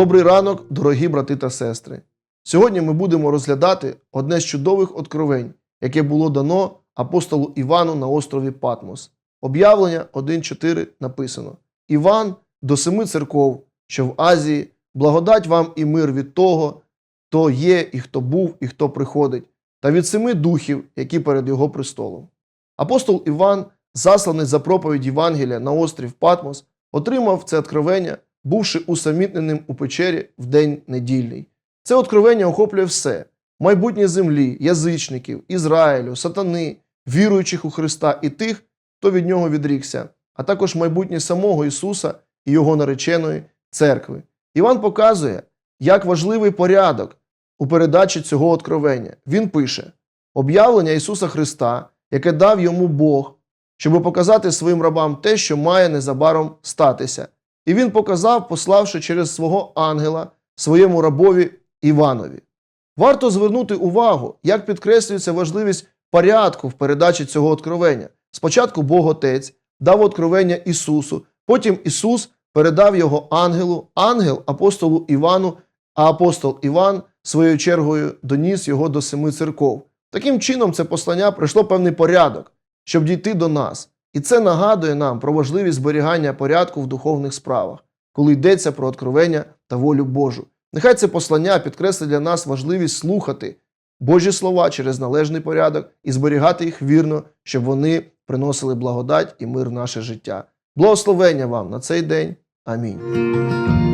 Добрий ранок, дорогі брати та сестри. Сьогодні ми будемо розглядати одне з чудових откровень, яке було дано апостолу Івану на острові Патмос. Об'явлення 1.4 написано: Іван до семи церков, що в Азії, благодать вам і мир від того, хто є і хто був, і хто приходить, та від семи духів, які перед його престолом. Апостол Іван, засланий за проповідь Євангелія на острів Патмос, отримав це откровення, бувши усамітненим у печері в день недільний. Це откровення охоплює все: майбутнє землі, язичників, Ізраїлю, сатани, віруючих у Христа і тих, хто від нього відрікся, а також майбутнє самого Ісуса і Його нареченої церкви. Іван показує, як важливий порядок у передачі цього откровення. Він пише: об'явлення Ісуса Христа, яке дав йому Бог, щоб показати своїм рабам те, що має незабаром статися. І він показав, пославши через свого ангела своєму рабові Іванові. Варто звернути увагу, як підкреслюється важливість порядку в передачі цього откровення. Спочатку Бог Отець дав откровення Ісусу, потім Ісус передав його ангелу, ангел апостолу Івану, а апостол Іван своєю чергою доніс його до семи церков. Таким чином, це послання пройшло певний порядок, щоб дійти до нас. І це нагадує нам про важливість зберігання порядку в духовних справах, коли йдеться про откровення та волю Божу. Нехай це послання підкреслить для нас важливість слухати Божі слова через належний порядок і зберігати їх вірно, щоб вони приносили благодать і мир в наше життя. Благословення вам на цей день. Амінь.